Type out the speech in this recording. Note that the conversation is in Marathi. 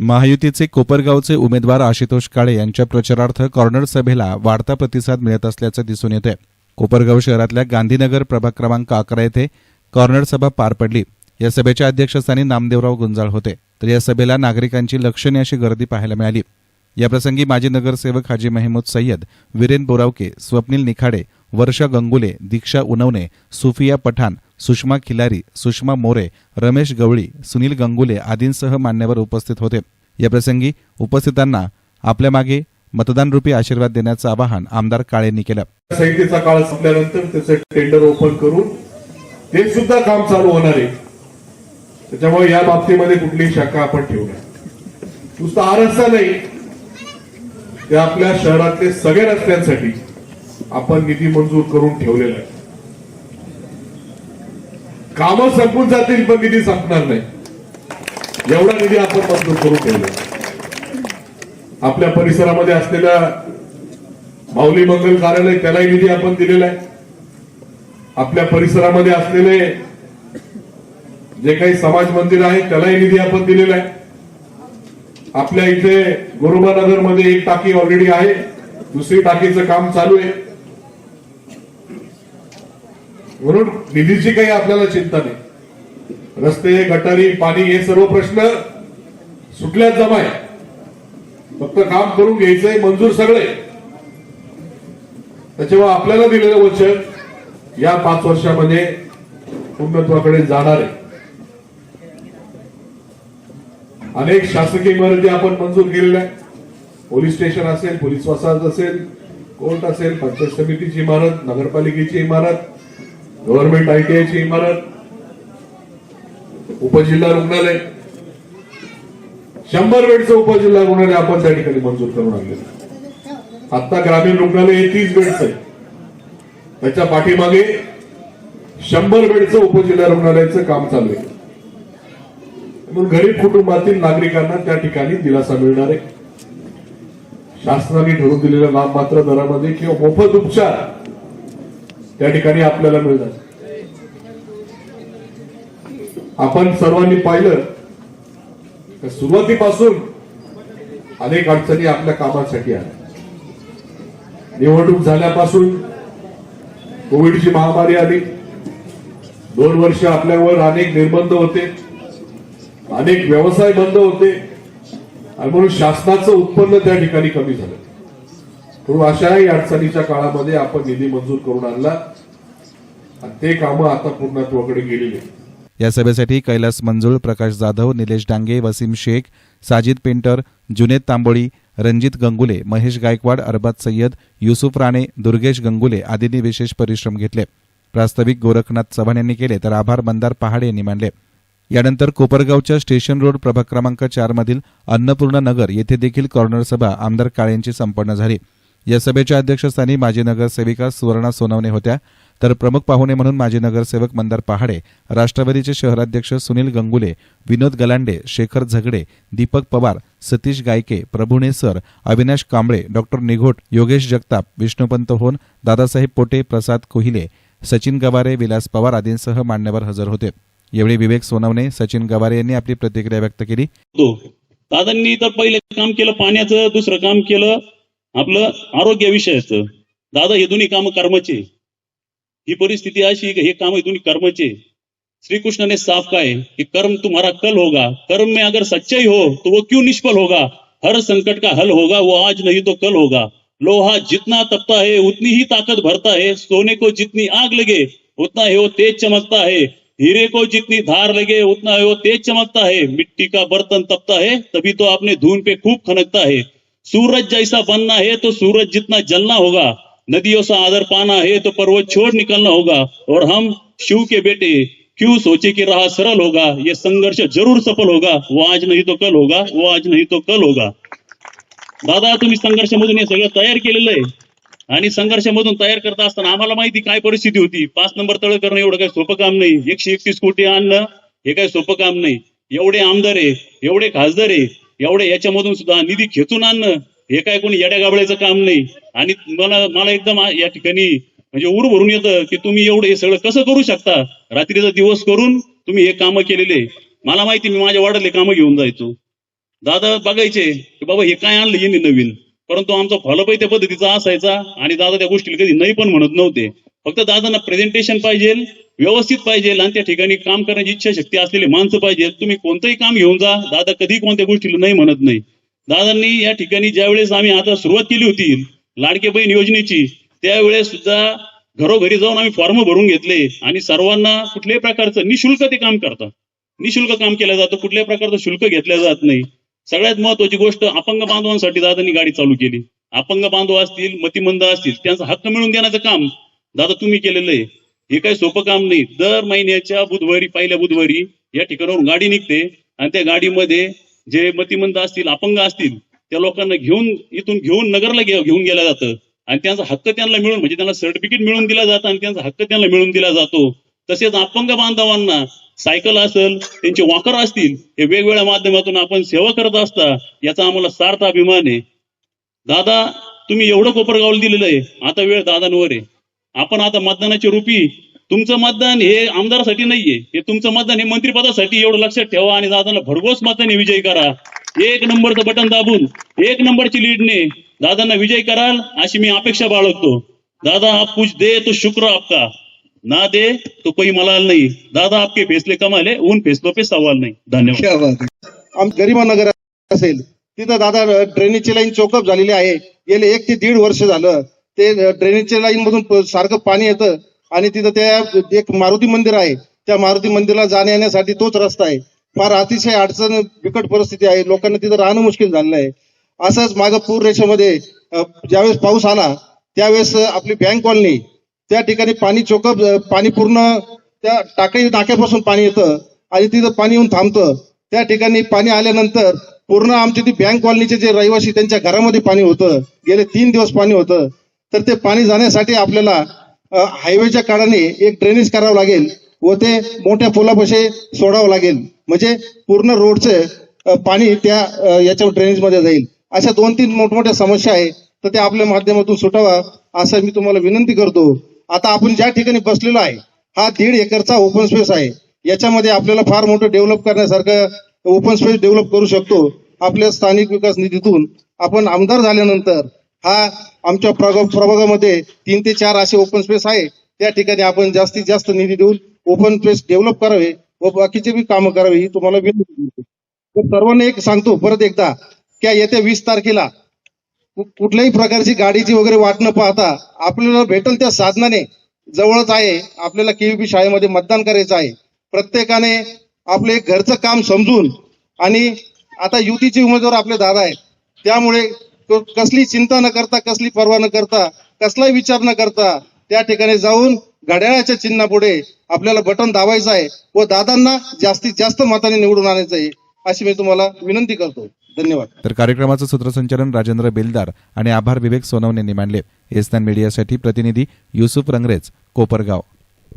महायुतीचे कोपरगावचे उमेदवार आशुतोष काळे यांच्या प्रचारार्थ कॉर्नर सभेला वाढता प्रतिसाद मिळत असल्याचं दिसून येतंय. कोपरगाव शहरातल्या गांधीनगर प्रभाग क्रमांक अकरा येथे कॉर्नर सभा पार पडली. या सभेच्या अध्यक्षस्थानी नामदेवराव गुंजाळ होते. तर या सभेला नागरिकांची लक्षणीय अशी गर्दी पाहायला मिळाली. याप्रसंगी माजी नगरसेवक हाजी महमूद सय्यद वीरेन बोरावके स्वप्नील निखाडे वर्षा गंगुले दीक्षा उनवणे सुफिया पठाण सुषमा खिलारी सुषमा मोरे रमेश गवळी सुनील गंगुले आदींसह मान्यवर उपस्थित होते. याप्रसंगी उपस्थितांना आपल्या मागे मतदानरूपी आशीर्वाद देण्याचं आवाहन आमदार काळेंनी केलं. संहितेचा काळ संपल्यानंतर त्याचं टेंडर ओपन करून ते सुद्धा काम चालू होणार आहे. त्याच्यामुळे या बाबतीमध्ये कुठलीही शंका आपण ठेवू नये. नुसतं हा नाही. ते आपल्या शहरातले सगळे रस्त्यांसाठी आपण निधी मंजूर करून ठेवलेला आहे. कामं संपून जातील पण निधी संपणार नाही. एवढा निधी आपण मंजूर करू ठेवला. आपल्या परिसरामध्ये असलेल्या माऊली मंगल कार्यालय त्यालाही निधी आपण दिलेला आहे. आपल्या परिसरामध्ये असलेले जे काही समाज मंदिर आहे त्यालाही निधी आपण दिलेला आहे. आपल्या इथे गुरुबानगरमध्ये एक टाकी ऑलरेडी आहे. दुसरी टाकीचं काम चालू आहे. म्हणून निधीची काही आपल्याला चिंता नाही. रस्ते गटारी पाणी हे सर्व प्रश्न सुटल्यात जमाय. फक्त काम करून घ्यायचंय मंजूर सगळे. त्याच्यामुळे आपल्याला दिलेलं वचन या पाच वर्षामध्ये पूर्णत्वाकडे जाणार आहे. अनेक शासकीय इमारती आपण मंजूर केलेल्या पोलीस स्टेशन असेल पोलीस वसाहत असेल कोर्ट असेल पंचायत समितीची इमारत नगरपालिकेची इमारत गव्हर्नमेंट आयटीआयची इमारत उपजिल्हा रुग्णालय. शंभर बेडचं उपजिल्हा रुग्णालय आपण त्या ठिकाणी मंजूर करून आणलेलं आता ग्रामीण रुग्णालय हे तीस बेडचं आहे. त्याच्या पाठीमागे शंभर बेडचं उपजिल्हा रुग्णालयाचं काम चालू आहे. म्हणून गरीब कुटुंबातील नागरिकांना त्या ठिकाणी दिलासा मिळणार आहे. शासनाने ठरवून दिलेल्या नाममात्र दरामध्ये किंवा मोफत उपचार त्या ठिकाणी आपल्याला मिळतात आपण सर्वांनी पाहिलं तर सुरुवातीपासून अनेक अडचणी आपल्या कामासाठी आल्या. निवडणूक झाल्यापासून कोविडची महामारी आली. दोन वर्ष आपल्यावर अनेक निर्बंध होते अनेक व्यवसाय बंद होते. आणि म्हणून शासनाचं उत्पन्न त्या ठिकाणी कमी झालं. म्हणून अशाही अडचणीच्या काळामध्ये आपण निधी मंजूर करून आणला. आणि ते कामं आता पूर्णत्वाकडे गेलेली आहेत. या सभेसाठी कैलास मंजुळ प्रकाश जाधव निलेश डांगे वसीम शेख साजिद पेंटर जुनेद तांबोळी रणजित गंगुले महेश गायकवाड अरबाज सय्यद युसुफ राणे दुर्गेश गंगुले आदींनी विशेष परिश्रम घेतले. प्रास्ताविक गोरखनाथ चव्हाण यांनी केले तर आभार मंदार पहाडे यांनी मानले. यानंतर कोपरगावच्या स्टेशन रोड प्रभाग क्रमांक चारमधील अन्नपूर्णा नगर येथे देखील कॉर्नर सभा आमदार काळेंची संपन्न झाली. या सभेच्या अध्यक्षस्थानी माजी नगरसेविका सुवर्णा सोनवणे होत्या. तर प्रमुख पाहुणे म्हणून माजी नगरसेवक मंदार पहाडे राष्ट्रवादीचे शहराध्यक्ष सुनील गंगुले विनोद गलांडे शेखर झगडे दीपक पवार सतीश गायके प्रभुणे सर अविनाश कांबळे डॉक्टर निघोट योगेश जगताप विष्णुपंत होन दादासाहेब पोटे प्रसाद कोहिले सचिन गवारे विलास पवार आदींसह मान्यवर हजर होते. यावेळी विवेक सोनवणे सचिन गवारे यांनी आपली प्रतिक्रिया व्यक्त केली. दादांनी तर पहिले काम केलं पाण्याचं दुसरं काम केलं. आपलं आरोग्याविषयाचं दादा हे दोन्ही काम कर्माचे. ही परिस्थिती अशी हे काम हे दोन्ही कर्माचे. श्री कृष्ण ने साफ काय कि कर्म तुम्हारा कल होगा. कर्म में अगर सच्चाई हो तो वो क्यों निष्फल होगा? हर संकट का हल होगा वो आज नहीं तो कल होगा. लोहा जितना तपता है उतनी ही ताकत भरता है. सोने को जितनी आग लगे उतना ही वो तेज चमकता है. हीरे को जितनी धार लगे उतना ही वो तेज चमकता है. मिट्टी का बर्तन तपता है तभी तो आपने धून पे खूब खनकता है. सूरज जैसा बनना है तो सूरज जितना जलना होगा नदियों से आदर पाना है तो पर्वत छोड़ निकलना होगा। और हम शिव के बेटे क्यों सोचे कि राह सरल होगा? ये संघर्ष जरूर सफल होगा। वो आज नहीं तो कल होगा वो आज नहीं तो कल होगा। दादा तुम्ही संघर्षामधून हे सगळं तयार केलेलं आहे. आणि संघर्षामधून तयार करत असताना आम्हाला माहिती काय परिस्थिती होती? पाच नंबर तळ करणं एवढं काही सोपं काम नाही. एकशे एकतीस कोटी आणणं हे काही सोपं काम नाही. एवढे आमदार आहे एवढे खासदार आहे एवढे याच्यामधून सुद्धा निधी खेचून आणणं हे काय कोणी येड्या गाबळ्याचं काम नाही. आणि मला मला एकदम या ठिकाणी म्हणजे उर भरून येतं की तुम्ही एवढं हे सगळं कसं करू शकता? रात्रीचा दिवस करून तुम्ही हे कामं केलेले. मला माहिती मी माझ्या वाड्यातले कामं घेऊन जायचो. दादा बघायचे की बाबा हे काय आणलं येणे नवीन? परंतु आमचा फॉलोअप त्या पद्धतीचा असायचा आणि दादा त्या गोष्टीला कधी नाही पण म्हणत नव्हते. फक्त दादांना प्रेझेंटेशन पाहिजे व्यवस्थित पाहिजे आणि त्या ठिकाणी काम करण्याची इच्छाशक्ती असलेली माणसं पाहिजे. तुम्ही कोणतंही काम घेऊन जा दादा कधी कोणत्या गोष्टीला नाही म्हणत नाही. दादांनी या ठिकाणी ज्यावेळेस आम्ही आता सुरुवात केली होती लाडके बहीण योजनेची त्यावेळेस सुद्धा घरोघरी जाऊन आम्ही फॉर्म भरून घेतले आणि सर्वांना कुठल्याही प्रकारचं निशुल्क ते काम करतात. निशुल्क काम केलं जातं कुठल्याही प्रकारचं शुल्क घेतलं जात नाही. सगळ्यात महत्वाची गोष्ट अपंग बांधवांसाठी दादांनी गाडी चालू केली. अपंग बांधव असतील मतिमंद असतील त्यांचा हक्क मिळवून देण्याचं काम दादा तुम्ही केलेलं आहे. हे काही सोपं काम नाही. दर महिन्याच्या बुधवारी पहिल्या बुधवारी या ठिकाणावरून गाडी निघते आणि त्या गाडीमध्ये जे मतिमंद असतील अपंग असतील त्या लोकांना घेऊन इथून घेऊन नगरला घेऊन गेलं जातं. आणि त्यांचा हक्क त्यांना मिळून म्हणजे त्यांना सर्टिफिकेट मिळून दिला जातं आणि त्यांचा हक्क त्यांना मिळून दिला जातो. तसेच अपंग बांधवांना सायकल असेल त्यांचे वॉकर असतील हे वेगवेगळ्या माध्यमातून आपण सेवा करत असता याचा आम्हाला सार्थ अभिमान आहे. दादा तुम्ही एवढं कोपरगावला दिलेलं आहे. आता वेळ दादांवर आहे. आपण आता मतदानाची रुपी तुमचं मतदान हे आमदारासाठी नाहीये. हे तुमचं मतदान हे मंत्रिपदासाठी एवढं लक्षात ठेवा आणि दादांना भरघोस मताने विजय करा. एक नंबरचं बटन दाबून एक नंबरची लीडने दादांना विजय कराल अशी मी अपेक्षा बाळगतो. दादा आप कुछ दे तो शुक्र आपका. ना दे तो कोई मलाल नाही। दादा आपके फैसले कमाले ऊन उन फैसलों पे सवाल नाही। धन्यवाद। क्या बात नगर आम असेल तिथं दादा ड्रेनेजची लाईन चोकअप झालेली आहे. गेले एक ते दीड वर्ष झालं. ते ड्रेनेजच्या लाईन मधून सारखं पाणी येतं आणि तिथं त्या एक मारुती मंदिर आहे. त्या मारुती मंदिरला जाण्या येण्यासाठी तोच रस्ता आहे. फार अतिशय अडचण बिकट परिस्थिती आहे. लोकांना तिथं राहणं मुश्किल झालेलं आहे. असंच मागं पूर रेषेमध्ये ज्यावेळेस पाऊस आला त्यावेळेस आपली बँक कॉलनी त्या ठिकाणी पाणी चोकप पाणी पूर्ण त्या टाकळी टाक्यापासून पाणी येतं आणि तिथं पाणी येऊन थांबतं. त्या ठिकाणी पाणी आल्यानंतर पूर्ण आमची ती बँक कॉलनीचे जे रहिवासी त्यांच्या घरामध्ये पाणी होतं. गेले तीन दिवस पाणी होतं. तर ते पाणी जाण्यासाठी आपल्याला हायवेच्या काळाने एक ड्रेनेज करावं लागेल व ते मोठ्या पुलापाशी सोडावं लागेल. म्हणजे पूर्ण रोडचे पाणी त्या याच्या ड्रेनेजमध्ये जाईल. अशा दोन तीन मोठमोठ्या समस्या आहे. तर त्या आपल्या माध्यमातून सुटावा असं मी तुम्हाला विनंती करतो. आता आपण ज्या ठिकाणी बसलेलो आहे हा दीड एकरचा ओपन स्पेस आहे. याच्यामध्ये आपल्याला फार मोठं डेव्हलप करण्यासारखं ओपन स्पेस डेव्हलप करू शकतो. आपल्या स्थानिक विकास निधीतून आपण आमदार झाल्यानंतर हा आमच्या प्रभागामध्ये तीन ते चार असे ओपन स्पेस आहे. त्या ठिकाणी आपण जास्तीत जास्त निधी देऊन ओपन स्पेस डेव्हलप करावे व बाकीचे बी कामं करावी ही तुम्हाला विनंती तर सर्वांना एक सांगतो परत एकदा की येत्या वीस तारखेला कुठल्याही प्रकारची गाडीची वगैरे वाट न पाहता आपल्याला भेटेल त्या साधनाने जवळच आहे. आपल्याला केव्हीपी शाळेमध्ये मतदान करायचं आहे. प्रत्येकाने आपले घरचं काम समजून आणि आता युतीचे उमेदवार आपले दादा आहेत. त्यामुळे कसली चिंता न करता कसली पर्वा न करता कसलाही विचार न करता त्या ठिकाणी जाऊन घड्याळाच्या चिन्हापुढे आपल्याला बटन दाबायचं आहे व दादांना जास्तीत जास्त मताने निवडून आणायचं आहे अशी मी तुम्हाला विनंती करतो. धन्यवाद. तर कार्यक्रमाचं सूत्रसंचालन राजेंद्र बेलदार आणि आभार विवेक सोनवणे यांनी मांडले मीडियासाठी प्रतिनिधी युसुफ रंगरेज कोपरगाव.